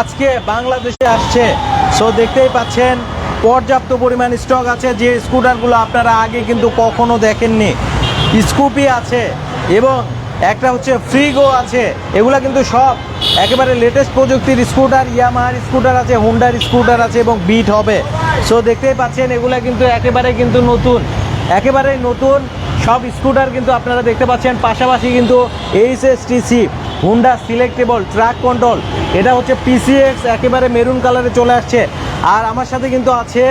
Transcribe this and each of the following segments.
আজকে বাংলাদেশে আসছে। সো দেখতেই পাচ্ছেন, পর্যাপ্ত পরিমাণ স্টক আছে। যে স্কুটারগুলো আপনারা আগে কিন্তু কখনো দেখেননি স্কুপি আছে এবং একটা হচ্ছে ফ্রিগো আছে। এগুলা কিন্তু সব একেবারে লেটেস্ট প্রযুক্তির স্কুটার ইয়ামাহার স্কুটার আছে হুন্ডার স্কুটার আছে এবং বিট হবে। সো দেখতেই পাচ্ছেন, এগুলা কিন্তু একেবারে কিন্তু নতুন। একেবারেই নতুন সব স্কুটার কিন্তু আপনারা দেখতে পাচ্ছেন পাশাপাশি কিন্তু H S TC Honda selectable torque control এটা হচ্ছে পিসিএক্স একেবারে মেরুন কালারে চলে আসছে। আর আমার সাথে কিন্তু আছে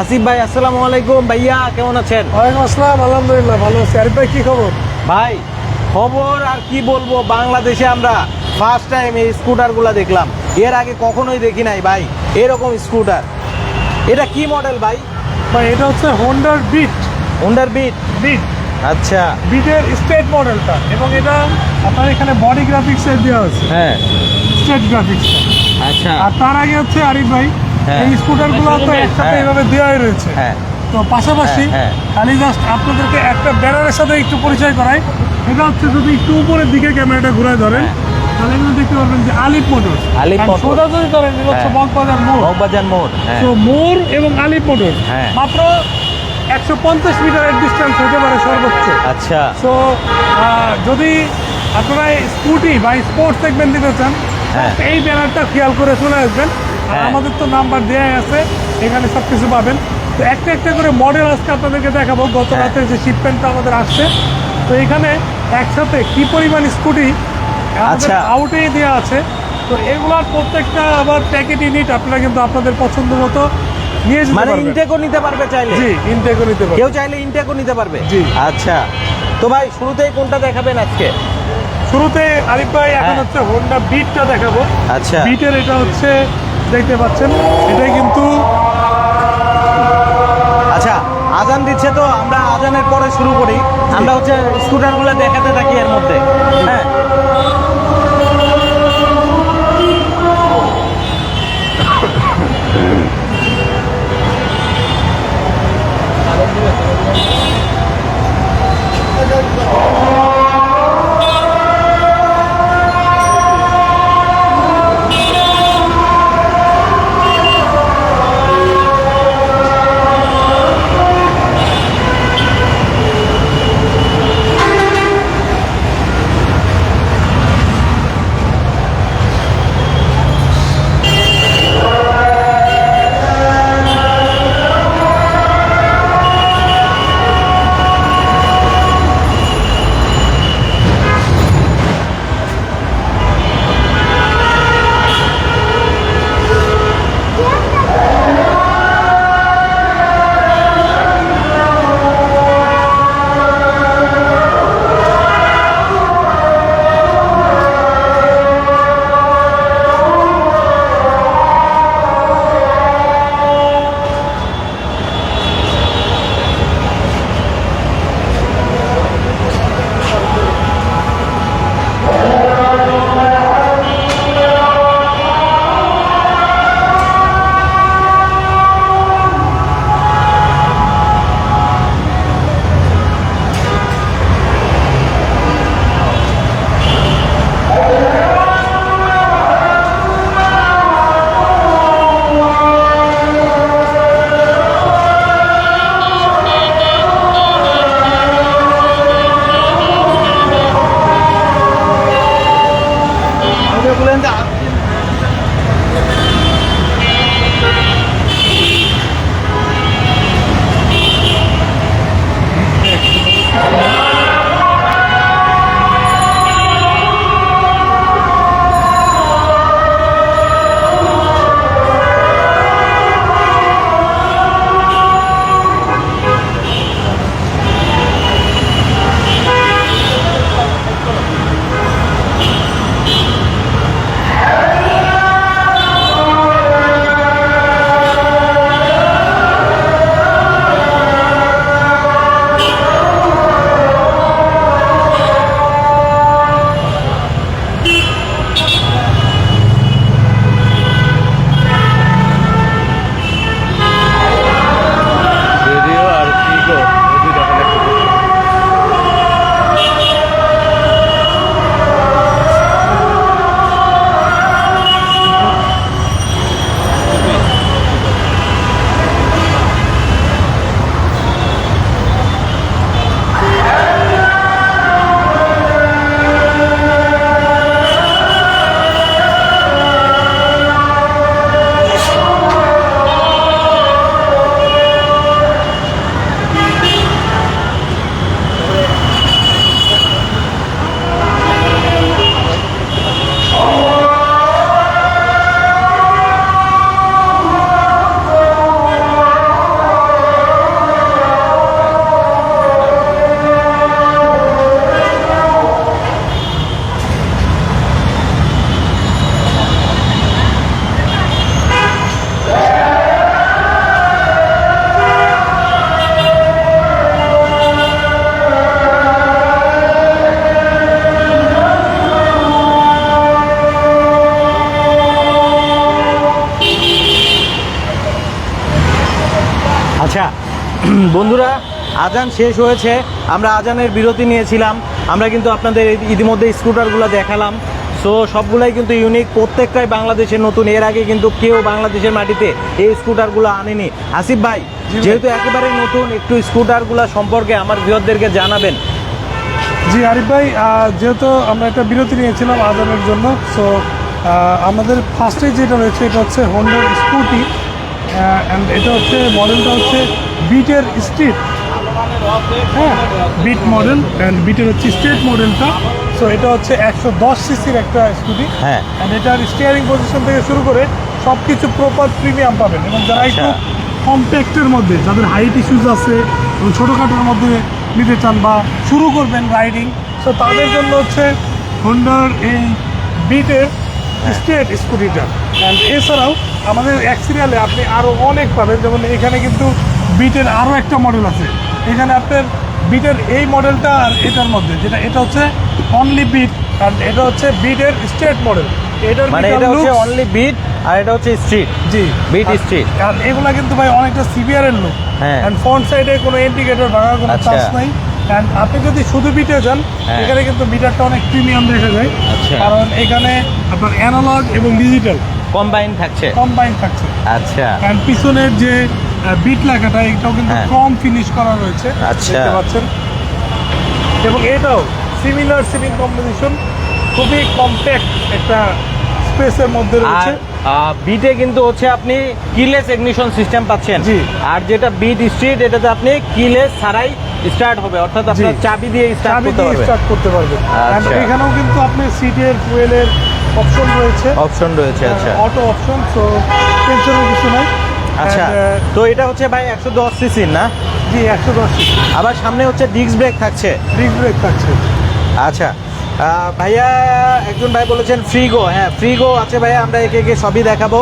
আসিফ ভাই আসসালামু আলাইকুম। ভাইয়া কেমন আছেন? ওয়ালাইকুম আসসালাম আলহামদুলিল্লাহ ভালো আছি। আরিফ ভাই কী খবর? ভাই খবর আর কি বলব বাংলাদেশে আমরা ফার্স্ট টাইম এই স্কুটারগুলো দেখলাম। এর আগে কখনোই দেখি নাই ভাই এরকম স্কুটার। এটা কি মডেল ভাই? ভাই এটা হচ্ছে হোন্ডার বিট হুন্ডার বিট বিট আচ্ছা। বিটের স্টেট মডেলটা এবং এটা আপনার এখানে বডি গ্রাফিক্স এর দেওয়া আছে। হ্যাঁ। স্টেট গ্রাফিক্স আচ্ছা। আর তার আগে হচ্ছে আরিফ ভাই হ্যাঁ। এই স্কুটারগুলো তো একসাথে হ্যাঁ। এইভাবে দেওয়াই রয়েছে। হ্যাঁ। তো পাশাপাশি হ্যাঁ, খালি জাস্ট আপনাদেরকে একটা ব্যানারের সাথে একটু পরিচয় করাই। এটা হচ্ছে যদি একটু উপরের দিকে ক্যামেরাটা ঘুরে ধরেন। তাহলে কিন্তু দেখতে পারবেন যে আলিপ মোটরস আলিপ মোটরস। সোজা যদি ধরেন এটা হচ্ছে। বকবাজার মোড়। মগবাজার মোড় হ্যাঁ। তো মোর এবং আলিপ মোটর হ্যাঁ। মাত্র একশো পঞ্চাশ মিটারের ডিস্টেন্স হতে পারে সর্বোচ্চ আচ্ছা সো যদি আপনারা স্কুটি বা স্পোর্টস সেগমেন্ট নিতে চান হ্যাঁ। এই ব্যানারটা খেয়াল করে চলে আসবেন হ্যাঁ। আমাদের তো নাম্বার দেওয়াই আছে এখানে সব কিছু পাবেন তো একটা একটা করে মডেল আজকে আপনাদেরকে দেখাবো গত হ্যাঁ। রাতে যে শিপমেন্টটা আমাদের আসছে তো এখানে একসাথে কি পরিমাণ স্কুটি আচ্ছা। আউটেই দেওয়া আছে তো এগুলার প্রত্যেকটা আবার প্যাকেট ইউনিট আপনারা কিন্তু আপনাদের পছন্দ মতো নিয়ে যেতে মানে ইনটেকও নিতে পারবে চাইলে? জি ইনটেকও নিতে পারবে। কেউ চাইলে ইনটেকও নিতে পারবে? জি। আচ্ছা। তো ভাই শুরুতেই কোনটা দেখাবেন আজকে? শুরুতে আরিফ ভাই এখন হ্যাঁ। হচ্ছে হোন্ডা বিটটা দেখাবো। আচ্ছা। বিটের এটা হচ্ছে দেখতে পাচ্ছেন এটাই কিন্তু আচ্ছা আজান দিচ্ছে তো আমরা আজানের পরে শুরু করি। আমরা হচ্ছে স্কুটারগুলো দেখাতে থাকি এর মধ্যে। হ্যাঁ। Oh. শেষ হয়েছে। আমরা আজানের বিরতি নিয়েছিলাম। আমরা কিন্তু আপনাদের ইতিমধ্যে স্কুটারগুলো দেখালাম। সো সবগুলাই কিন্তু ইউনিক প্রত্যেকটাই বাংলাদেশের নতুন। এর আগে কিন্তু কেউ বাংলাদেশের মাটিতে এই স্কুটারগুলো আনেনি। আসিফ ভাই যেহেতু একেবারে নতুন একটু স্কুটারগুলো সম্পর্কে আমার বৃহৎদেরকে জানাবেন। জি আরিফ ভাই যেহেতু আমরা একটা বিরতি নিয়েছিলাম আজানের জন্য সো আমাদের ফার্স্টে যেটা রয়েছে এটা হচ্ছে হন্ডার স্কুটি অ্যান্ড এটা হচ্ছে মডেলটা হচ্ছে বিটের স্ট্রিট হ্যাঁ বিট মডেল অ্যান্ড বিটের হচ্ছে স্ট্রেট মডেলটা সো এটা হচ্ছে একশো দশ সিসির একটা স্কুটি হ্যাঁ। অ্যান্ড এটার স্টিয়ারিং পজিশন থেকে শুরু করে সব কিছু প্রপার প্রিমিয়াম পাবেন। এবং যারা একটু আচ্ছা। কম্প্যাক্টের মধ্যে যাদের হাইট ইস্যুজ আছে এবং ছোটোখাটোর মধ্যে নিতে চান বা শুরু করবেন রাইডিং সো তাদের জন্য হচ্ছে হোন্ডার এই বিটের স্টেট স্কুটিটা অ্যান্ড এছাড়াও আমাদের এক আপনি আরও অনেক পাবেন। যেমন এখানে কিন্তু বিটের আরও একটা মডেল আছে। এখানে আপনার বিটের এই মডেলটা আর এটার মধ্যে যেটা এটা হচ্ছে অনলি বিট আর এটা হচ্ছে বিটের স্টেট মডেল এটার মানে এটা হচ্ছে অনলি বিট আর এটা হচ্ছে স্ট্রিট জি। Beat আর- এগুলা কিন্তু ভাই অনেকটা সিভিয়ার এর লুক হ্যাঁ। এন্ড ফ্রন্ট সাইডে কোনো ইন্ডিকেটর ভাঙার কোনো আচ্ছা। চান্স নাই। এন্ড আপনি যদি শুধু বিটে যান হ্যাঁ। এখানে কিন্তু মিটারটা অনেক প্রিমিয়াম দেখা যায়। আচ্ছা। কারণ এখানে আপনার অ্যানালগ এবং ডিজিটাল কম্বাইন থাকছে। কম্বাইন থাকছে। আচ্ছা। এন্ড পিছনের যে বিট লেখাটা এটাও কিন্তু হ্যাঁ। ক্রম ফিনিশ করা রয়েছে আচ্ছা। দেখতে পাচ্ছেন। এবং এটাও সিমিলার সিটিং কম্পোজিশন খুবই কম্প্যাক্ট একটা স্পেসের মধ্যে আর রয়েছে। বিটে কিন্তু হচ্ছে আপনি কিলেস ইগনিশন সিস্টেম পাচ্ছেন। আর যেটা বিট স্ট্রিট এটাতে আপনি কিলেস ছাড়াই স্টার্ট হবে অর্থাৎ আপনার চাবি দিয়ে স্টার্ট করতে পারবেন। স্টার্ট করতে পারবেন। আচ্ছা। এখানেও কিন্তু আপনি সিটের ফুয়েলের অপশন রয়েছে। অপশন রয়েছে আচ্ছা। অটো অপশন তো টেনশনের কিছু নাই। আচ্ছা uh, তো এটা হচ্ছে ভাই একশো দশ সিসির না? জি একশো দশ আবার সামনে হচ্ছে ডিস্ক ব্রেক থাকছে। ডিস্ক ব্রেক থাকছে। আচ্ছা ভাইয়া একজন ভাই বলেছেন ফ্রিগো হ্যাঁ ফ্রিগো আছে ভাইয়া আমরা একে একে সবই দেখাবো।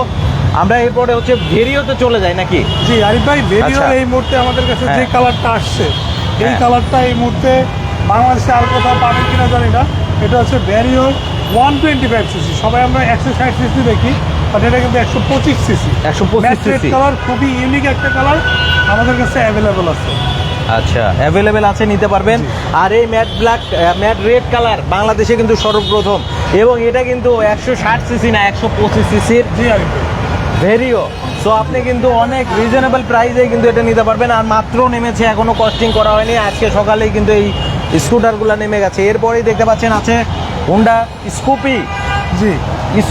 আমরা এরপরে হচ্ছে ভেরিওতে চলে যাই নাকি? জি আরিফ ভাই ভেরিওর আচ্ছা। এই মুহূর্তে আমাদের কাছে যে হ্যাঁ। কালারটা আসছে এই হ্যাঁ। কালারটা এই মুহূর্তে বাংলাদেশে আর কোথাও পাবেন কিনা জানি না। এটা হচ্ছে ভ্যারিওর ওয়ান টোয়েন্টি ফাইভ সিসি সবাই আমরা একশো ষাট সিসি দেখি। বাট এটা কিন্তু একশো পঁচিশ সিসি 125 cc কালার খুবই ইউনিক একটা কালার আমাদের কাছে অ্যাভেলেবল আছে। আচ্ছা অ্যাভেলেবেল আছে নিতে পারবেন। আর এই matte black matte red colour বাংলাদেশে কিন্তু সর্বপ্রথম। এবং এটা কিন্তু একশো ষাট সিসি না একশো পঁচিশ সিসির ভেরিও সো আপনি কিন্তু অনেক রিজনেবল প্রাইসে কিন্তু এটা নিতে পারবেন। আর মাত্র নেমেছে এখনও কস্টিং করা হয়নি। আজকে সকালেই কিন্তু এই স্কুটারগুলো নেমে গেছে। এরপরেই দেখতে পাচ্ছেন আছে হোন্ডা স্কুপি জি।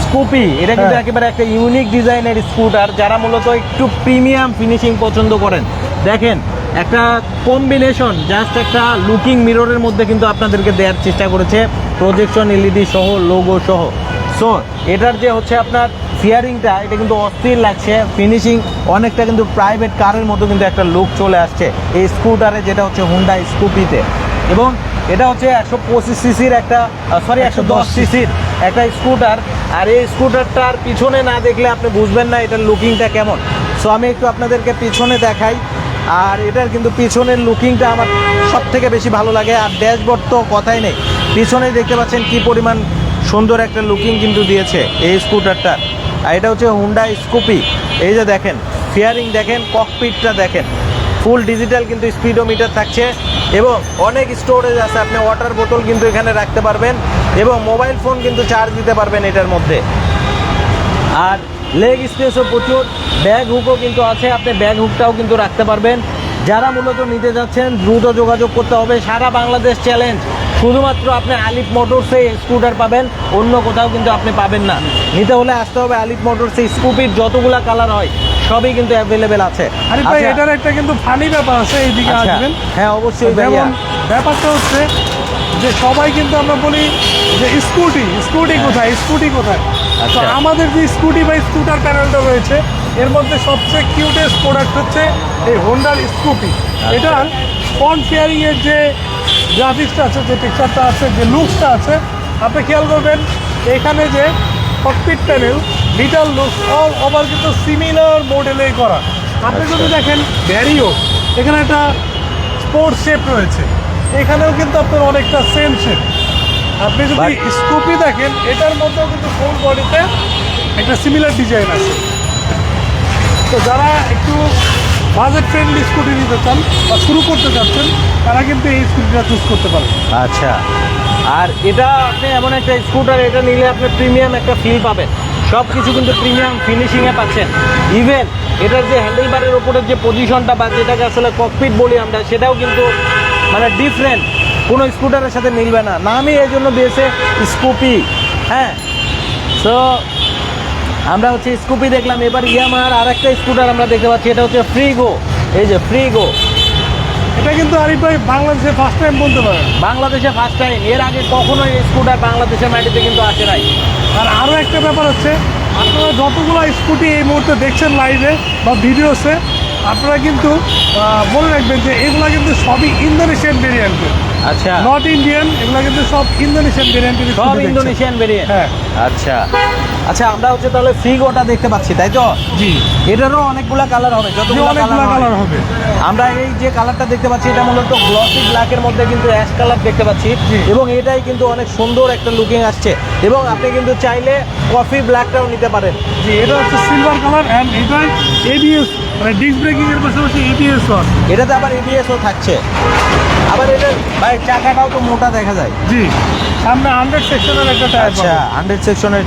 স্কুপি। এটা কিন্তু হ্যাঁ। একেবারে একটা ইউনিক ডিজাইনের স্কুটার যারা মূলত একটু প্রিমিয়াম ফিনিশিং পছন্দ করেন। দেখেন একটা কম্বিনেশন জাস্ট একটা লুকিং মিররের মধ্যে কিন্তু আপনাদেরকে দেওয়ার চেষ্টা করেছে প্রজেকশন এলইডি সহ লোগো সহ। সো এটার যে হচ্ছে আপনার ফিয়ারিংটা এটা কিন্তু অস্থির লাগছে। ফিনিশিং অনেকটা কিন্তু প্রাইভেট কারের মতো কিন্তু একটা লুক চলে আসছে এই স্কুটারে যেটা হচ্ছে হুন্ডা স্কুপিতে এবং এটা হচ্ছে একশো পঁচিশ সিসির একটা সরি একশো দশ সিসির একটা স্কুটার, আর এই স্কুটারটার পিছনে না দেখলে আপনি বুঝবেন না এটার লুকিংটা কেমন। সো আমি একটু আপনাদেরকে পিছনে দেখাই, আর এটার কিন্তু পিছনের লুকিংটা আমার সব থেকে বেশি ভালো লাগে, আর ড্যাশবোর্ড তো কথাই নেই। পিছনেই দেখতে পাচ্ছেন কি পরিমাণ সুন্দর একটা লুকিং কিন্তু দিয়েছে এই স্কুটারটা। আর এটা হচ্ছে হুন্ডা স্কুপি এই যে দেখেন, ফিয়ারিং দেখেন ককপিটটা দেখেন। ফুল ডিজিটাল কিন্তু স্পিডোমিটার থাকছে। এবং অনেক স্টোরেজ আছে, আপনি ওয়াটার বোতল কিন্তু এখানে রাখতে পারবেন এবং মোবাইল ফোন কিন্তু চার্জ দিতে পারবেন এটার মধ্যে। আর লেগ স্পেসও প্রচুর ব্যাগ হুকও কিন্তু আছে, আপনি ব্যাগ হুকটাও কিন্তু রাখতে পারবেন। যারা মূলত নিতে যাচ্ছেন, দ্রুত যোগাযোগ করতে হবে, সারা বাংলাদেশ চ্যালেঞ্জ শুধুমাত্র আপনি আলিফ মোটরসে স্কুটার পাবেন, অন্য কোথাও কিন্তু আপনি পাবেন না। নিতে হলে আসতে হবে আলিফ মোটরসে স্কুপির যতগুলা কালার হয়। সবই কিন্তু অ্যাভেলেবেল আছে। আরিফ ভাই আচ্ছা, এটার একটা কিন্তু ফানি ব্যাপার আছে এইদিকে আচ্ছা, আসবেন। হ্যাঁ অবশ্যই যেমন ব্যাপারটা হচ্ছে যে সবাই কিন্তু আমরা বলি যে স্কুটি স্কুটি কোথায় স্কুটি কোথায়? তো হ্যাঁ। আচ্ছা। আমাদের যে স্কুটি বা স্কুটার প্যানেলটা রয়েছে এর মধ্যে সবচেয়ে কিউটেস্ট প্রোডাক্ট হচ্ছে এই হোন্ডার স্কুটি। এটার ফ্রন্ট ফেয়ারিং এর যে গ্রাফিক্সটা আছে যে পিকচারটা আছে যে লুকসটা আছে আপনি খেয়াল করবেন এখানে যে cockpit panel little looks all over কিন্তু সিমিলার মডেলেই করা। আপনি যদি আচ্ছা। দেখেন ভ্যারিও এখানে একটা স্পোর্টস শেপ রয়েছে। এখানেও কিন্তু আপনার অনেকটা সেম শেপ আপনি যদি স্কুপি দেখেন এটার মধ্যেও কিন্তু ফুল বডিতে একটা সিমিলার ডিজাইন আছে। তো যারা একটু বাজেট ফ্রেন্ডলি স্কুটি নিতে চান বা শুরু করতে চাচ্ছেন তারা কিন্তু এই স্কুটিটা চুজ করতে পারে আচ্ছা। আর এটা আপনি এমন একটা স্কুটার এটা নিলে আপনি প্রিমিয়াম একটা ফিল পাবেন। সব কিছু কিন্তু প্রিমিয়াম ফিনিশিংয়ে পাচ্ছেন। ইভেন এটার যে হ্যান্ডেল বারের উপরের যে পজিশনটা বা যেটাকে আসলে ককপিট বলি আমরা, সেটাও কিন্তু মানে ডিফারেন্ট কোনো স্কুটারের সাথে মিলবে না। নামই এই জন্য দিয়েছে স্কুপি হ্যাঁ। সো আমরা হচ্ছে স্কুপি দেখলাম। এবার ইয়ামার আর একটা স্কুটার আমরা দেখতে পাচ্ছি। এটা হচ্ছে ফ্রিগো এই যে ফ্রিগো এটা কিন্তু আরিফ ভাই বাংলাদেশে ফার্স্ট টাইম বলতে পারেন বাংলাদেশে ফার্স্ট টাইম এর আগে কখনো এই স্কুটার বাংলাদেশের মাটিতে কিন্তু আসে নাই। আর আরও একটা ব্যাপার হচ্ছে আপনারা যতগুলো স্কুটি এই মুহূর্তে দেখছেন লাইভে বা ভিডিওসে আপনারা কিন্তু মনে রাখবেন যে এগুলো কিন্তু সবই ইন্দোনেশিয়ান ভেরিয়েন্টের আচ্ছা। নট ইন্ডিয়ান এগুলো কিন্তু সব ইন্দোনেশিয়ান ভেরিয়েন্টের সব ইন্দোনেশিয়ান ভেরিয়েন্ট হ্যাঁ। আচ্ছা। আচ্ছা আমরা হচ্ছে তাহলে ফ্রিগোটা দেখতে পাচ্ছি তাই তো? জি। এটারও অনেকগুলা কালার হবে যতগুলো অনেকগুলো কালার হবে। আমরা এই যে কালারটা দেখতে পাচ্ছি এটা মূলত গ্লসি ব্ল্যাকের মধ্যে কিন্তু অ্যাশ কালার দেখতে পাচ্ছি এবং এটাই কিন্তু অনেক সুন্দর একটা লুকিং আসছে এবং আপনি কিন্তু চাইলে কফি ব্ল্যাকটাও নিতে পারেন। জি এটা হচ্ছে সিলভার কালার অ্যান্ড এটা এবিএস মানে ডিস্ক ব্রেকিং এর পাশাপাশি এবিএস আছে। এটাতে আবার এবিএসও থাকছে। আবার এটা ভাই চাকাটাও তো মোটা দেখা যায়। জি সামনে হান্ড্রেড সেকশনের একটা টায়ার আচ্ছা হান্ড্রেড সেকশনের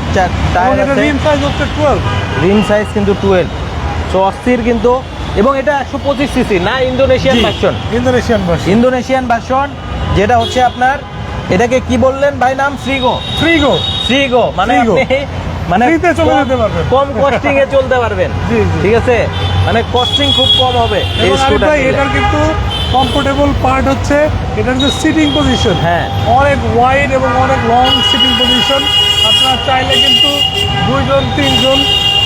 টায়ার আছে। রিম সাইজ হচ্ছে টুয়েলভ রিম সাইজ কিন্তু টুয়েলভ সো অস্থির কিন্তু। এবং এটা একশো পঁচিশ সিসি না Indonesian version Indonesian version Indonesian version যেটা হচ্ছে আপনার এটাকে কি বললেন ভাই নাম? ফ্রিগো ফ্রিগো ফ্রিগো মানে আপনি মানে চলে কম- যেতে পারবেন। কম কস্টিং এ চলতে পারবেন। ঠিক আছে? মানে কস্টিং খুব কম হবে এটার কিন্তু কমফোর্টেবল পার্ট হচ্ছে এটার যে সিটিং পজিশন হ্যাঁ। অনেক ওয়াইড এবং অনেক লং সিটিং পজিশন আপনারা চাইলে কিন্তু দুইজন তিনজন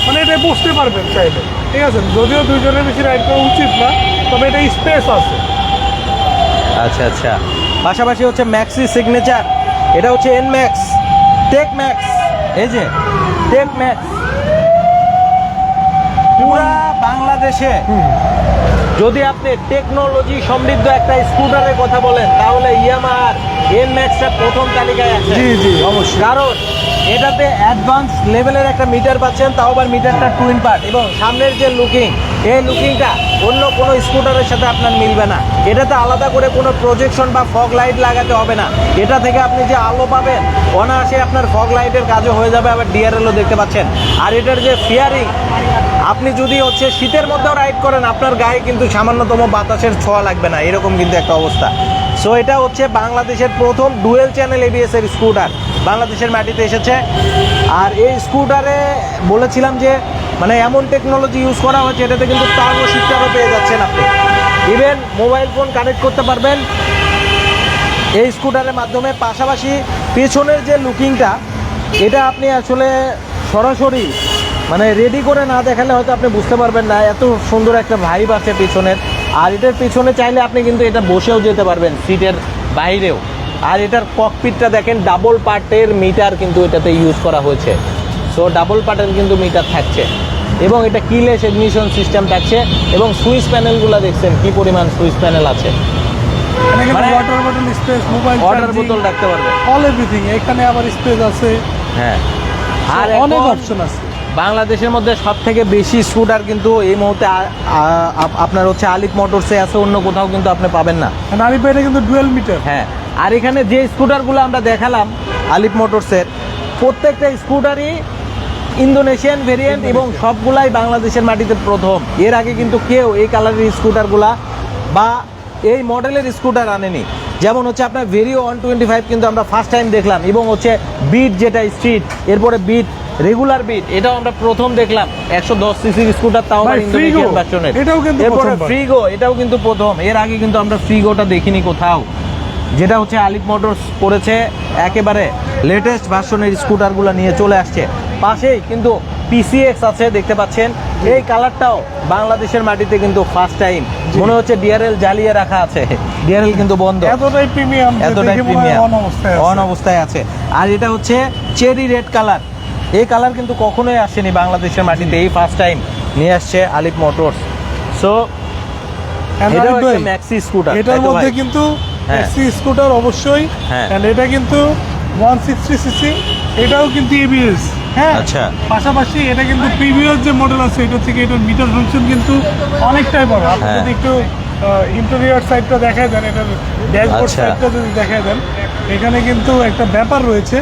মানে এটা বসতে পারবেন চাইলে। ঠিক আছে? যদিও দুইজনের বেশি রাইড করা উচিত না তবে এটা স্পেস আছে। আচ্ছা আচ্ছা। পাশাপাশি হচ্ছে ম্যাক্সি সিগনেচার এটা হচ্ছে এন ম্যাক্স টেক ম্যাক্স এই যে টেক ম্যাক্স পুরা বাংলাদেশে। যদি আপনি টেকনোলজি সমৃদ্ধ একটা স্কুটারের কথা বলেন তাহলে ইয়ামার এন ম্যাক্সটা প্রথম তালিকায় আছে। জি জি অবশ্যই। কারণ এটাতে অ্যাডভান্স লেভেলের একটা মিটার পাচ্ছেন, তাও আবার মিটারটা টুইন পার্ট এবং সামনের যে লুকিং এই লুকিংটা অন্য কোনো স্কুটারের সাথে আপনার মিলবে না। এটাতে আলাদা করে কোনো প্রজেকশন বা ফগ লাইট লাগাতে হবে না। এটা থেকে আপনি যে আলো পাবেন অনায়াসে আপনার ফগ লাইটের কাজও হয়ে যাবে, আবার ডিআরএলও দেখতে পাচ্ছেন। আর এটার যে ফিয়ারিং আপনি যদি হচ্ছে শীতের মধ্যেও রাইড করেন, আপনার গায়ে কিন্তু সামান্যতম বাতাসের ছোঁয়া লাগবে না। এরকম কিন্তু একটা অবস্থা। সো এটা হচ্ছে বাংলাদেশের প্রথম ডুয়েল চ্যানেল এবিএস এর স্কুটার বাংলাদেশের মাটিতে এসেছে। আর এই স্কুটারে বলেছিলাম যে মানে এমন টেকনোলজি ইউজ করা হয়েছে, এটাতে কিন্তু টার্বো শিফটারও পেয়ে যাচ্ছেন আপনি। ইভেন মোবাইল ফোন কানেক্ট করতে পারবেন এই স্কুটারের মাধ্যমে। পাশাপাশি পেছনের যে লুকিংটা এটা আপনি আসলে সরাসরি মানে রেডি করে না দেখালে হয়তো আপনি বুঝতে পারবেন না, এত সুন্দর একটা ভাইব আছে পেছনের। আর এটার পিছনে চাইলে আপনি কিন্তু এটা বসেও যেতে পারবেন সিটের বাইরেও। আর এটার ককপিটটা দেখেন ডাবল পার্টের মিটার কিন্তু এটাতে ইউজ করা হয়েছে। সো ডাবল পার্টের কিন্তু মিটার থাকছে। এবং এটা কিলেস এডমিশন সিস্টেম থাকছে এবং সুইচ প্যানেলগুলো দেখছেন কি পরিমাণ সুইচ প্যানেল আছে। এখানে মানে- water bottle space mobile water বোতল রাখতে পারবেন অল এভরিথিং এখানে আবার স্পেস আছে। হ্যাঁ। আর অনেক অপশন আছে। বাংলাদেশের মধ্যে সব থেকে বেশি স্কুটার কিন্তু এই মুহূর্তে আপনার হচ্ছে আলিপ মোটরসে আছে অন্য কোথাও কিন্তু আপনি পাবেন না। ভাই এটা কিন্তু ডুয়েল মিটার হ্যাঁ। আর এখানে যে স্কুটারগুলো আমরা দেখালাম আলিপ মোটরসের প্রত্যেকটা স্কুটারই ইন্দোনেশিয়ান ভেরিয়েন্ট এবং সবগুলাই বাংলাদেশের মাটিতে প্রথম। এর আগে কিন্তু কেউ এই কালারের স্কুটারগুলা বা এই মডেলের স্কুটার আনেনি। যেমন হচ্ছে আপনার ভেরিও ওয়ান টোয়েন্টি ফাইভ কিন্তু আমরা ফার্স্ট টাইম দেখলাম এবং হচ্ছে বিট যেটা স্ট্রিট এরপরে বিট রেগুলার বিট এটাও আমরা প্রথম দেখলাম। একশো দশ সিসির স্কুটার তাও ইন্দোনেশিয়ান ভার্সনের এরপরে ফ্রিগো এটাও কিন্তু প্রথম। এর আগে কিন্তু আমরা ফ্রিগোটা দেখিনি কোথাও। যেটা হচ্ছে আলিপ মোটরস করেছে একেবারে লেটেস্ট ভার্সনের স্কুটারগুলো নিয়ে চলে আসছে। পাশেই কিন্তু পিসিএক্স আছে দেখতে পাচ্ছেন। এই কালারটাও বাংলাদেশের মাটিতে কিন্তু ফার্স্ট টাইম মনে হচ্ছে ডিআরএল জ্বালিয়ে রাখা আছে। ডিআরএল কিন্তু বন্ধ। এতটাই প্রিমিয়াম এতটাই প্রিমিয়াম অন অবস্থায় আছে। আর এটা হচ্ছে চেরি রেড কালার এই কালার কিন্তু কখনোই আসেনি বাংলাদেশের মাটিতে। এই ফার্স্ট টাইম নিয়ে আসছে আলিপ মোটরস। সো একটা ম্যাক্সি স্কুটার এটার মধ্যে কিন্তু হ্যাঁ। ট্যাক্সি স্কুটার অবশ্যই হ্যাঁ। এটা কিন্তু ওয়ান সিক্সটি সিসি এটাও কিন্তু এবিএস হ্যাঁ আচ্ছা। পাশাপাশি এটা কিন্তু প্রিভিয়াস যে মডেল আছে এটা থেকে এটার মিটার ফাংশন কিন্তু অনেকটাই বড় আপনি হ্যাঁ। যদি একটু ইন্টেরিয়র সাইডটা দেখায় দেন এটার ড্যাশবোর্ড আচ্ছা। সাইডটা যদি দেখায় দেন এখানে কিন্তু একটা ব্যাপার রয়েছে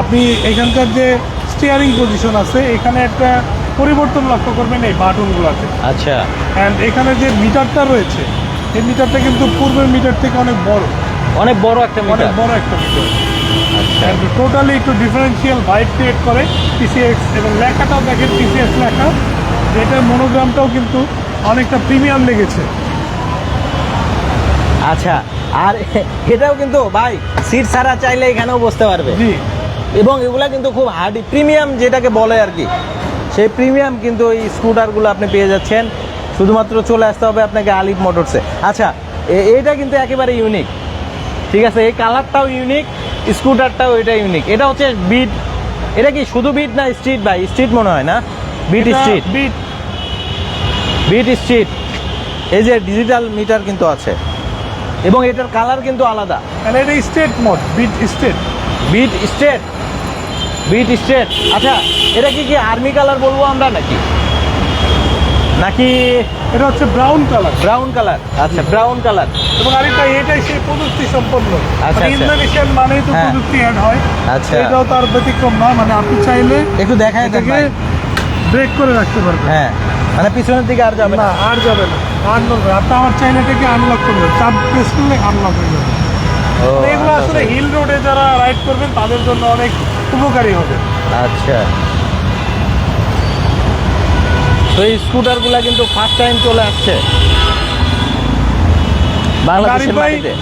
আপনি এখানকার যে স্টিয়ারিং পজিশন আছে এখানে একটা পরিবর্তন লক্ষ্য করবেন এই বাটনগুলোতে আচ্ছা অ্যান্ড এখানে যে মিটারটা রয়েছে এই মিটারটা কিন্তু পূর্বের মিটার থেকে অনেক বড়। অনেক বড় একটা অনেক মিটার। বড় একটা মিটার। আচ্ছা। টোটালি একটু ডিফারেন্সিয়াল ভাইব ক্রিয়েট করে টিসিএক্স এবং লেখাটাও দেখেন টিসিএক্স লেখা। যেটার মনোগ্রামটাও কিন্তু অনেকটা প্রিমিয়াম লেগেছে। আচ্ছা আর এটাও কিন্তু ভাই সিট ছাড়া চাইলে এখানেও বসতে পারবে। জি। এবং এগুলা কিন্তু খুব হার্ডি প্রিমিয়াম যেটাকে বলে আর কি সেই প্রিমিয়াম কিন্তু এই স্কুটারগুলো আপনি পেয়ে যাচ্ছেন। শুধুমাত্র চলে আসতে হবে আপনাকে আলিফ মোটরসে আচ্ছা এ- এইটা কিন্তু একেবারে ইউনিক ঠিক আছে এই কালারটাও ইউনিক স্কুটারটাও এটা ইউনিক এটা হচ্ছে বিট এটা কি শুধু বিট না স্ট্রিট ভাই? স্ট্রিট মনে হয় না? Beat street beat beat street এই যে ডিজিটাল মিটার কিন্তু আছে। এবং এটার কালার কিন্তু আলাদা। এটা state mode beat state beat state beat state আচ্ছা এটা কি কি আর্মি কালার বলব আমরা নাকি? নাকি এটা হচ্ছে ব্রাউন কালার ব্রাউন কালার আচ্ছা ব্রাউন কালার এবং আরেকটা এটাই সেই প্রযুক্তি সম্পন্ন। আচ্ছা, আচ্ছা। ইন্দোনেশিয়ান মানেই তো হ্যাঁ। প্রযুক্তি অ্যাড হয়। আচ্ছা। এটাও তার ব্যতিক্রম নয় মানে আপনি চাইলে একটু দেখায় এটাকে ব্রেক করে রাখতে পারবেন। হ্যাঁ। মানে পিছনের দিকে আর যাবে না। না আর যাবে না। আনলক আপনি আমার চাইলে এটাকে আনলক করবেন চাপ প্রেস করলে আনলক হয়ে যাবে। এগুলো আচ্ছা, আসলে হিল রোডে যারা রাইড করবেন তাদের জন্য অনেক উপকারী হবে। আচ্ছা। তো এই স্কুটারগুলা কিন্তু ফার্স্ট টাইম চলে আসছে বাংলাদেশের মাটিতে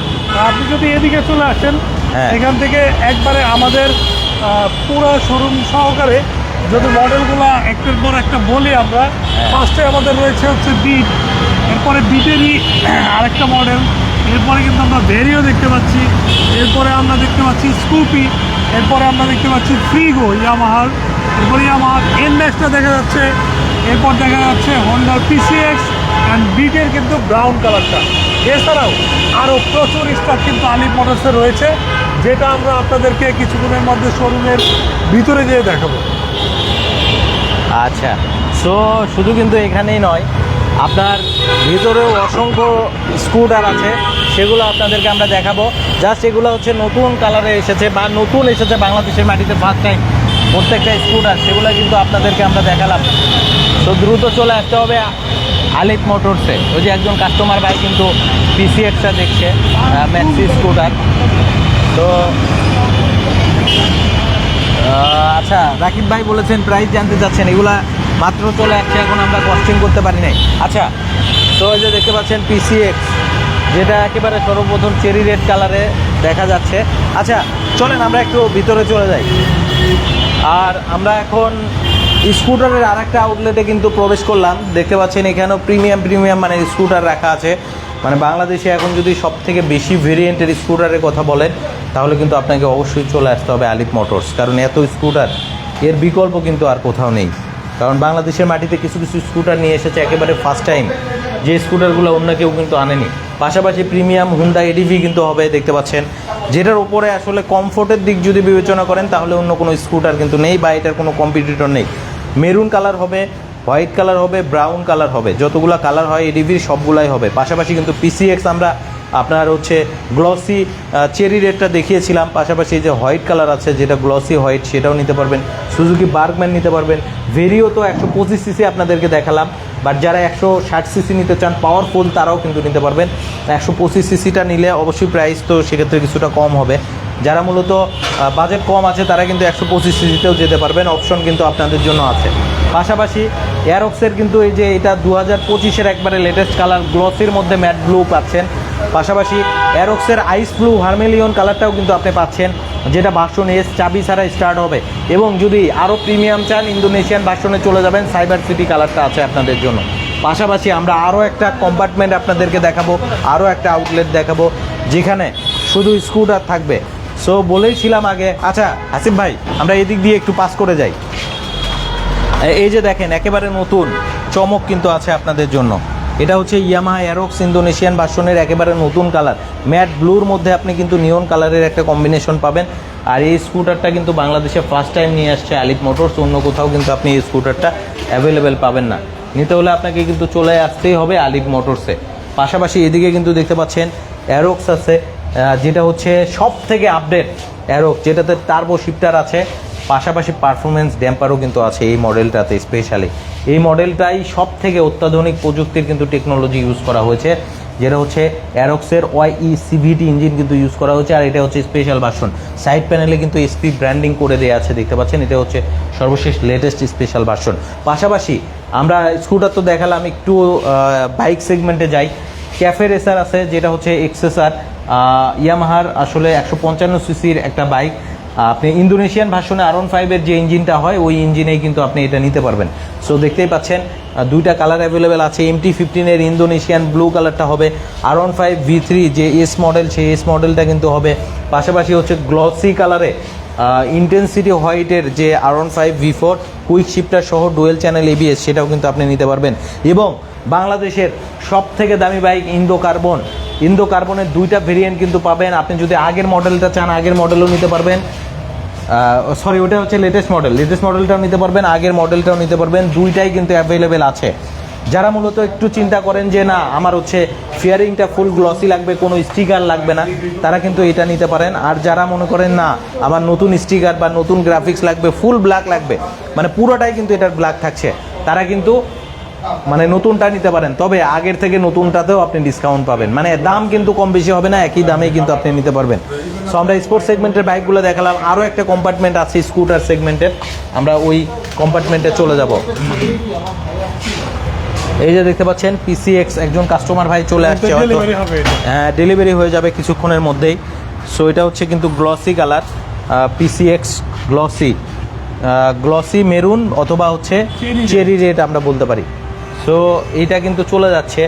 আপনি যদি এদিকে চলে আসেন হ্যাঁ। এখান থেকে একবারে আমাদের পুরো শোরুম সহকারে যদি মডেলগুলো একটার পর একটা বলি আমরা হ্যাঁ। ফার্স্টে আমাদের রয়েছে হচ্ছে বিট এরপরে বিটেরই আরেকটা মডেল এরপরে কিন্তু আমরা ভেরিও দেখতে পাচ্ছি এরপরে আমরা দেখতে পাচ্ছি স্কুপি এরপরে আমরা দেখতে পাচ্ছি ফ্রিগো ইয়ামাহার এরপরে ইয়ামাহার এন ম্যাক্সটা দেখা যাচ্ছে এরপর দেখা যাচ্ছে হন্ডার পিসিএক্স অ্যান্ড বিটের কিন্তু ব্রাউন কালারটা এছাড়াও আরও প্রচুর স্টক কিন্তু আলিপ মোটরসে রয়েছে, যেটা আমরা আপনাদেরকে কিছুক্ষণের মধ্যে শোরুমের ভিতরে যেয়ে দেখাবো। আচ্ছা সো শুধু কিন্তু এখানেই নয়, আপনার ভিতরেও অসংখ্য স্কুটার আছে, সেগুলো আপনাদেরকে আমরা দেখাবো। জাস্ট এগুলো হচ্ছে নতুন কালারে এসেছে বা নতুন এসেছে বাংলাদেশের মাটিতে ফার্স্ট টাইম প্রত্যেকটা স্কুটার সেগুলো কিন্তু আপনাদেরকে আমরা দেখালাম। তো দ্রুত চলে আসতে হবে আলিফ মোটরসে। ওই যে একজন কাস্টমার ভাই কিন্তু পিসি পিসিএক্সটা দেখছে ম্যাক্সি স্কুটার তো আচ্ছা রাকিব ভাই বলেছেন প্রাইস জানতে চাচ্ছেন, এগুলা মাত্র চলে আসছে, এখন আমরা কস্টিং করতে পারি নাই। আচ্ছা তো এই যে দেখতে পাচ্ছেন পিসিএক্স যেটা একেবারে সর্বপ্রথম চেরি রেড কালারে দেখা যাচ্ছে। আচ্ছা চলেন, আমরা একটু ভিতরে চলে যাই। আর আমরা এখন স্কুটারের আর একটা আউটলেটে কিন্তু প্রবেশ করলাম। দেখতে পাচ্ছেন এখানেও প্রিমিয়াম প্রিমিয়াম মানে স্কুটার রাখা আছে। মানে বাংলাদেশে এখন যদি সব থেকে বেশি ভেরিয়েন্টের স্কুটারের কথা বলেন, তাহলে কিন্তু আপনাকে অবশ্যই চলে আসতে হবে আলিফ মোটরস কারণ এত স্কুটার এর বিকল্প কিন্তু আর কোথাও নেই। কারণ বাংলাদেশের মাটিতে কিছু কিছু স্কুটার নিয়ে এসেছে একেবারে ফার্স্ট টাইম যে স্কুটারগুলো অন্য কেউ কিন্তু আনেনি। পাশাপাশি প্রিমিয়াম হুন্ডা এডিভি কিন্তু হবে, দেখতে পাচ্ছেন। যেটার উপরে আসলে কমফোর্টের দিক যদি বিবেচনা করেন, তাহলে অন্য কোনো স্কুটার কিন্তু নেই বা এটার কোনো কম্পিটিটর নেই। মেরুন কালার হবে, হোয়াইট কালার হবে, ব্রাউন কালার হবে। যতগুলা কালার হয় এডিভির সবগুলাই হবে। পাশাপাশি কিন্তু পিসিএক্স আমরা আপনার হচ্ছে গ্লসি চেরি রেডটা দেখিয়েছিলাম। পাশাপাশি যে হোয়াইট কালার আছে, যেটা গ্লসি হোয়াইট, সেটাও নিতে পারবেন। সুজুকি বার্গম্যান নিতে পারবেন। ভেরিও তো একশো পঁচিশ সিসি আপনাদেরকে দেখালাম। বাট যারা একশো ষাট সিসি নিতে চান পাওয়ারফুল তারাও কিন্তু নিতে পারবেন। একশো পঁচিশ সিসিটা নিলে অবশ্যই প্রাইস তো সেক্ষেত্রে কিছুটা কম হবে। যারা মূলত বাজেট কম আছে, তারা কিন্তু একশো পঁচিশ সিসিতেও যেতে পারবেন। অপশন কিন্তু আপনাদের জন্য আছে। পাশাপাশি এয়ারক্সের কিন্তু এই যে এটা দু হাজার পঁচিশের একবারে লেটেস্ট কালার গ্লসের মধ্যে ম্যাট ব্লু পাচ্ছেন। পাশাপাশি অ্যারক্সের আইস ব্লু হারমেলিয়ন কালারটাও কিন্তু আপনি পাচ্ছেন, যেটা ভার্সন এস চাবি ছাড়া স্টার্ট হবে। এবং যদি আরও প্রিমিয়াম চান ইন্দোনেশিয়ান ভার্সনে চলে যাবেন সাইবার সিটি কালারটা আছে আপনাদের জন্য। পাশাপাশি আমরা আরও একটা কম্পার্টমেন্ট আপনাদেরকে দেখাবো আরও একটা আউটলেট দেখাবো, যেখানে শুধু স্কুটার থাকবে। সো বলেইছিলাম আগে আচ্ছা আসিফ ভাই, আমরা এদিক দিয়ে একটু পাস করে যাই। এই যে দেখেন, একেবারে নতুন, চমক কিন্তু আছে আপনাদের জন্য। এটা হচ্ছে ইয়ামাহা অ্যারক্স ইন্দোনেশিয়ান ভার্সনের একেবারে নতুন কালার ম্যাট ব্লুর মধ্যে আপনি কিন্তু নিয়ন কালারের একটা কম্বিনেশন পাবেন। আর এই স্কুটারটা কিন্তু বাংলাদেশে ফার্স্ট টাইম নিয়ে আসছে আলিফ মোটরস অন্য কোথাও কিন্তু আপনি এই স্কুটারটা অ্যাভেলেবেল পাবেন না। নিতে হলে আপনাকে কিন্তু চলে আসতেই হবে আলিফ মোটরসে পাশাপাশি এদিকে কিন্তু দেখতে পাচ্ছেন অ্যারোক্স আছে। যেটা হচ্ছে সব থেকে আপডেট অ্যারোক্স যেটাতে টার্বো শিফটার আছে, পাশাপাশি পারফরমেন্স ড্যাম্পারও কিন্তু আছে এই মডেলটাতে স্পেশালি এই মডেলটাই সব থেকে অত্যাধুনিক প্রযুক্তির কিন্তু টেকনোলজি ইউজ করা হয়েছে, যেটা হচ্ছে অ্যারক্সের ওয়াই ই সিভিটি ইঞ্জিন কিন্তু ইউজ করা হয়েছে, আর এটা হচ্ছে স্পেশাল ভার্সন সাইড প্যানেলে কিন্তু এসপি ব্র্যান্ডিং করে দেওয়া আছে, দেখতে পাচ্ছেন? এটা হচ্ছে সর্বশেষ লেটেস্ট স্পেশাল ভার্সন পাশাপাশি আমরা স্কুটার তো দেখালাম, একটু বাইক সেগমেন্টে যাই। ক্যাফে রেসার আছে, যেটা হচ্ছে এক্সেসার। ইয়ামাহার আসলে একশো পঞ্চান্ন সিসির একটা বাইক। আপনি ইন্দোনেশিয়ান ভার্সনে আর ওয়ান ফাইভের যে ইঞ্জিনটা হয়, ওই ইঞ্জিনেই কিন্তু আপনি এটা নিতে পারবেন। সো দেখতেই পাচ্ছেন দুইটা কালার অ্যাভেলেবেল আছে। এমটি ফিফটিনের ইন্দোনেশিয়ান ব্লু কালারটা হবে। আর ওয়ান ফাইভ ভি থ্রি যে এস মডেল সেই এস মডেলটা কিন্তু হবে। পাশাপাশি হচ্ছে গ্লসি কালারে ইন্টেন্সিটি হোয়াইটের যে R one five V four quick shifter সহ ডুয়েল চ্যানেল এবিএস সেটাও কিন্তু আপনি নিতে পারবেন। এবং বাংলাদেশের সব থেকে দামি বাইক ইন্দো কার্বন ইন্দো কার্বনের দুইটা ভেরিয়েন্ট কিন্তু পাবেন। আপনি যদি আগের মডেলটা চান, আগের মডেলও নিতে পারবেন। সরি ওটা হচ্ছে লেটেস্ট মডেল লেটেস্ট মডেলটাও নিতে পারবেন, আগের মডেলটাও নিতে পারবেন। দুইটাই কিন্তু অ্যাভেলেবেল আছে। যারা মূলত একটু চিন্তা করেন যে, না, আমার হচ্ছে ফিয়ারিংটা ফুল গ্লসি লাগবে, কোনো স্টিকার লাগবে না, তারা কিন্তু এটা নিতে পারেন। আর যারা মনে করেন, না, আমার নতুন স্টিকার বা নতুন গ্রাফিক্স লাগবে ফুল ব্ল্যাক লাগবে মানে পুরোটাই কিন্তু এটার ব্ল্যাক থাকছে। তারা কিন্তু মানে নতুনটা নিতে পারেন। তবে আগের থেকে নতুনটাতেও আপনি ডিসকাউন্ট পাবেন। মানে দাম কিন্তু কম বেশি হবে না একই দামে কিন্তু আপনি নিতে পারবেন। সো আমরা স্পোর্টস সেগমেন্টের বাইকগুলো দেখালাম। আরও একটা কম্পার্টমেন্ট আছে স্কুটার সেগমেন্টের আমরা ওই কম্পার্টমেন্টে চলে যাব। এই যে দেখতে পাচ্ছেন পিসিএক্স একজন কাস্টমার ভাই চলে আসছে। হ্যাঁ ডেলিভারি হয়ে যাবে কিছুক্ষণের মধ্যেই। সো এটা হচ্ছে কিন্তু glossy colour PCX glossy glossy maroon অথবা হচ্ছে চেরি রেড আমরা বলতে পারি। সো এটা কিন্তু চলে যাচ্ছে।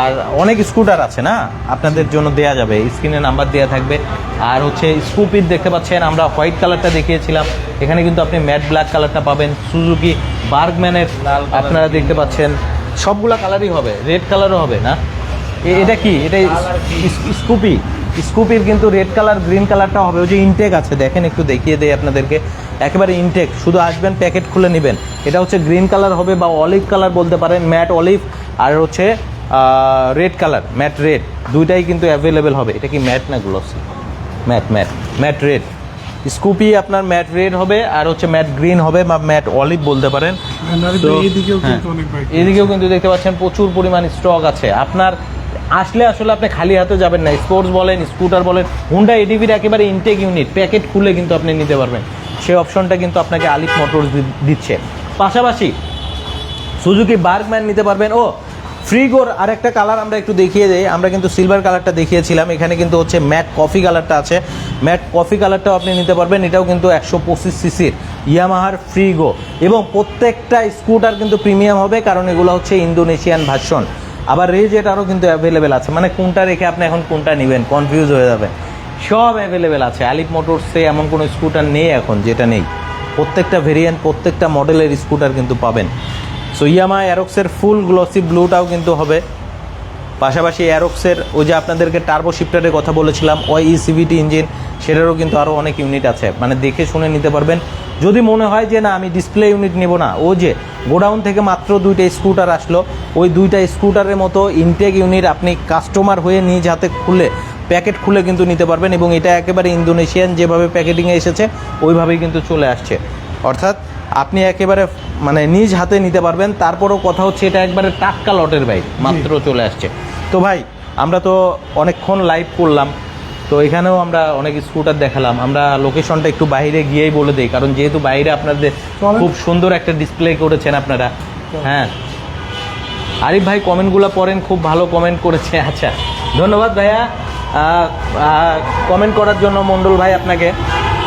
আর অনেক স্কুটার আছে না? আপনাদের জন্য দেয়া যাবে। স্ক্রিনে নাম্বার দেওয়া থাকবে। আর হচ্ছে স্কুপির দেখতে পাচ্ছেন আমরা হোয়াইট কালারটা দেখিয়েছিলাম। এখানে কিন্তু আপনি ম্যাট ব্ল্যাক কালারটা পাবেন। সুজুকি বার্গম্যানের আপনারা দেখতে পাচ্ছেন। সবগুলা কালারই হবে। রেড কালারও হবে না? এটা কি? এটা স্কুপি স্কুপির কিন্তু রেড কালার গ্রিন কালারটা হবে। ওই যে ইনটেক আছে দেখেন একটু দেখিয়ে দেয় আপনাদেরকে। একেবারে ইনটেক শুধু আসবেন প্যাকেট খুলে নেবেন। এটা হচ্ছে গ্রিন কালার হবে বা অলিভ কালার বলতে পারেন ম্যাট অলিভ আর হচ্ছে রেড কালার ম্যাট রেড দুইটাই কিন্তু অ্যাভেলেবেল হবে। এটা কি ম্যাট না glossy matte matte matte red Scoopy আপনার ম্যাট রেড হবে আর হচ্ছে ম্যাট গ্রিন হবে বা ম্যাট অলিভ বলতে পারেন। এইদিকেও হ্যাঁ, এদিকেও কিন্তু দেখতে পাচ্ছেন প্রচুর পরিমাণ স্টক আছে। আপনার আসলে আসলে আপনি খালি হাতে যাবেন না। স্পোর্টস বলেন স্কুটার বলেন হুন্ডা এডিভির একেবারে ইনটেক ইউনিট প্যাকেট খুলে কিন্তু আপনি নিতে পারবেন। সেই অপশনটা কিন্তু আপনাকে আলিফ মোটরস দিচ্ছে। পাশাপাশি সুজুকি বার্গম্যান নিতে পারবেন। ও ফ্রিগোর আরেকটা কালার আমরা একটু দেখিয়ে দিই। আমরা কিন্তু সিলভার কালারটা দেখিয়েছিলাম। এখানে কিন্তু হচ্ছে ম্যাট কফি কালারটা আছে। ম্যাট কফি কালারটাও আপনি নিতে পারবেন। এটাও কিন্তু একশো পঁচিশ সিসির ইয়ামাহার ফ্রিগো এবং প্রত্যেকটা স্কুটার কিন্তু প্রিমিয়াম হবে, কারণ এগুলো হচ্ছে ইন্দোনেশিয়ান ভার্সন। আবার রেজেট আরও কিন্তু অ্যাভেলেবেল আছে। মানে কোনটা রেখে আপনি এখন কোনটা নেবেন? কনফিউজ হয়ে যাবে সব অ্যাভেলেবেল আছে। আলিফ মোটরসে এমন কোনো স্কুটার নেই এখন, যেটা নেই। প্রত্যেকটা ভেরিয়েন্ট প্রত্যেকটা মডেলের স্কুটার কিন্তু পাবেন। সো ইয়ামা অ্যারক্সের ফুল গ্লসি ব্লুটাও কিন্তু হবে। পাশাপাশি অ্যারক্সের ওই যে আপনাদেরকে টার্বো শিফটারের কথা বলেছিলাম, ওই ইসিভিটি ইঞ্জিন সেটারও কিন্তু আরও অনেক ইউনিট আছে। মানে দেখে শুনে নিতে পারবেন। যদি মনে হয় যে, না, আমি ডিসপ্লে ইউনিট নেব না। ও যে, গোডাউন থেকে মাত্র দুইটা স্কুটার আসলো। ওই দুইটা স্কুটারের মতো ইনটেক ইউনিট আপনি কাস্টমার হয়ে নিজ হাতে খুলে প্যাকেট খুলে কিন্তু নিতে পারবেন এবং এটা একেবারে ইন্দোনেশিয়ান যেভাবে প্যাকেটিংয়ে এসেছে ওইভাবেই কিন্তু চলে আসছে। অর্থাৎ আপনি একেবারে মানে নিজ হাতে নিতে পারবেন তারপরও কথা হচ্ছে এটা একবারে টাটকা লটের বাইক মাত্র চলে আসছে। তো ভাই আমরা তো অনেকক্ষণ লাইভ করলাম তো এখানেও আমরা অনেক স্কুটার দেখালাম। আমরা লোকেশনটা একটু বাইরে গিয়েই বলে দিই কারণ যেহেতু বাইরে আপনাদের খুব সুন্দর একটা ডিসপ্লে করেছেন আপনারা। হ্যাঁ। আরিফ ভাই কমেন্টগুলো পড়েন খুব ভালো কমেন্ট করেছে। আচ্ছা ধন্যবাদ ভাইয়া। কমেন্ট করার জন্য মন্ডল ভাই আপনাকে।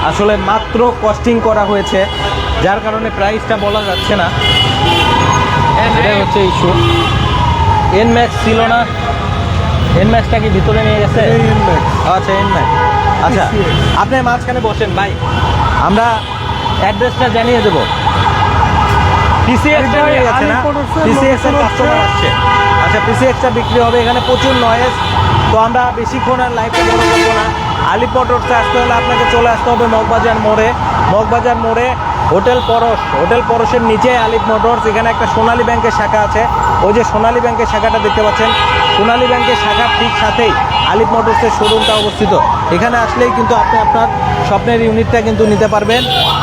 আসলে মাত্র কস্টিং করা হয়েছে যার কারণে প্রাইসটা বলা যাচ্ছে না। এটাই হচ্ছে ইস্যু এন ম্যাক্স ছিল না। এন ম্যাক্সটা কি ভিতরে নিয়ে গেছে। আচ্ছা এন ম্যাক্স আচ্ছা আপনি মাঝখানে বসেন ভাই। আমরা অ্যাড্রেসটা জানিয়ে দেবো। পিসিএক্সটা নিয়ে গেছে না? আলিপুর হচ্ছে পিসিএক্স এর লোকেশন কাস্টমার আসছে। আচ্ছা পিসিএক্সটা বিক্রি হবে এখানে প্রচুর নয়েজ তো আমরা বেশিক্ষণ আর লাইভটা বড় করব না। আলিপ মোটরসে আসতে হলে আপনাকে চলে আসতে হবে মগবাজার মোড়ে। মগবাজার মোড়ে হোটেল পরশ। হোটেল পরশের নিচে আলিপ মোটরস এখানে একটা সোনালী ব্যাংকের শাখা আছে। ওই যে সোনালী ব্যাংকের শাখাটা দেখতে পাচ্ছেন। সোনালী ব্যাংকের শাখার ঠিক সাথেই আলিপ মোটরসের শোরুমটা অবস্থিত। এখানে আসলেই কিন্তু আপনি আপনার স্বপ্নের ইউনিটটা কিন্তু নিতে পারবেন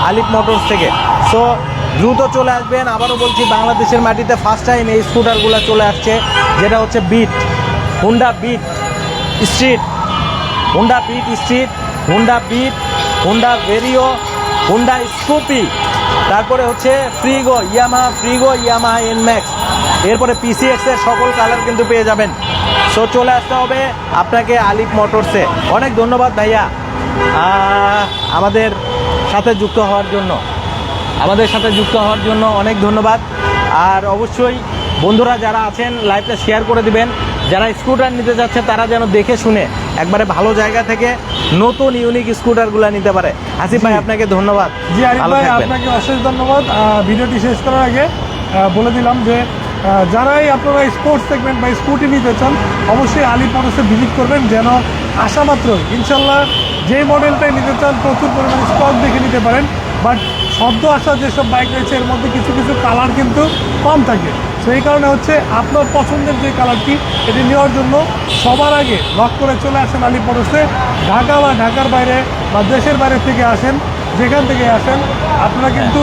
আলিপ মোটরস থেকে। সো দ্রুত চলে আসবেন। আবারও বলছি, বাংলাদেশের মাটিতে ফার্স্ট টাইম এই স্কুটারগুলো চলে আসছে। যেটা হচ্ছে Beat Honda Beat Street Honda Beat Street Honda Beat Honda Vario Honda Scoopy তারপরে হচ্ছে ফ্রিগো ইয়ামা ফ্রিগো ইয়ামা এনম্যাক্স এরপরে পিসিএক্স এর সকল কালার কিন্তু পেয়ে যাবেন। সো চলে আসতে হবে আপনাকে আলিফ মোটরসে অনেক ধন্যবাদ ভাইয়া। আমাদের সাথে যুক্ত হওয়ার জন্য। আমাদের সাথে যুক্ত হওয়ার জন্য অনেক ধন্যবাদ। আর অবশ্যই বন্ধুরা যারা আছেন লাইভটা শেয়ার করে দিবেন। যারা স্কুটার নিতে যাচ্ছে তারা যেন দেখে শুনে একবারে ভালো জায়গা থেকে নতুন ইউনিক স্কুটারগুলো নিতে পারে। আসিফ ভাই আপনাকে ধন্যবাদ। জি আরিফ ভাই আপনাকে অশেষ ধন্যবাদ। ভিডিওটি শেষ করার আগে বলে দিলাম যে যারাই আপনারা স্পোর্টস সেগমেন্ট বা স্কুটি নিতে চান অবশ্যই আলি মোটরসে ভিজিট করবেন যেন আসা মাত্র ইনশাল্লাহ যে মডেলটাই নিতে চান প্রচুর পরিমাণে স্টক দেখে নিতে পারেন। বাট সদ্য আসা যেসব বাইক রয়েছে এর মধ্যে কিছু কিছু কালার কিন্তু কম থাকে। সেই কারণে হচ্ছে আপনার পছন্দের যে কালারটি, এটি নেওয়ার জন্য সবার আগে লক করে চলে আসেন আলি মোটরসে ঢাকা বা ঢাকার বাইরে বা দেশের বাইরে থেকে আসেন, যেখান থেকে আসেন, আপনারা কিন্তু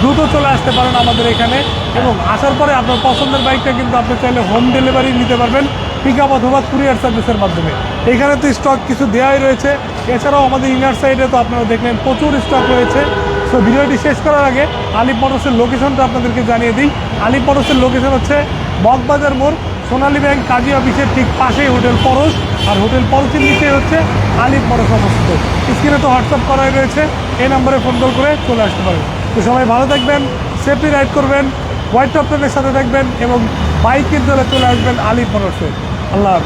দ্রুত চলে আসতে পারেন আমাদের এখানে এবং আসার পরে আপনার পছন্দের বাইকটা কিন্তু আপনি চাইলে হোম ডেলিভারি নিতে পারবেন পিক আপ অথবা কুরিয়ার সার্ভিসের মাধ্যমে। এখানে তো স্টক কিছু দেওয়াই রয়েছে। এছাড়াও আমাদের ইনার সাইডে তো আপনারা দেখলেন প্রচুর স্টক রয়েছে। সো ভিডিওটি শেষ করার আগে আলিপ মোটরসের লোকেশনটা আপনাদেরকে জানিয়ে দিই। আলিপ মোটরসের লোকেশন হচ্ছে মগবাজার মোড়, সোনালী ব্যাংক, কাজী অফিসের ঠিক পাশেই হোটেল পরশ। আর হোটেল পরশের নিচে হচ্ছে আলিপ মোটরস অবস্থিত। স্ক্রিনে তো হোয়াটসঅ্যাপ করাই রয়েছে এই নম্বরে ফোন কল করে চলে আসতে পারেন। তো সবাই ভালো থাকবেন সেফটি রাইড করবেন হোয়াইট টপটনের সাথে থাকবেন এবং বাইকের হলে চলে আসবেন আলিপ মোটরসে। আল্লাহ।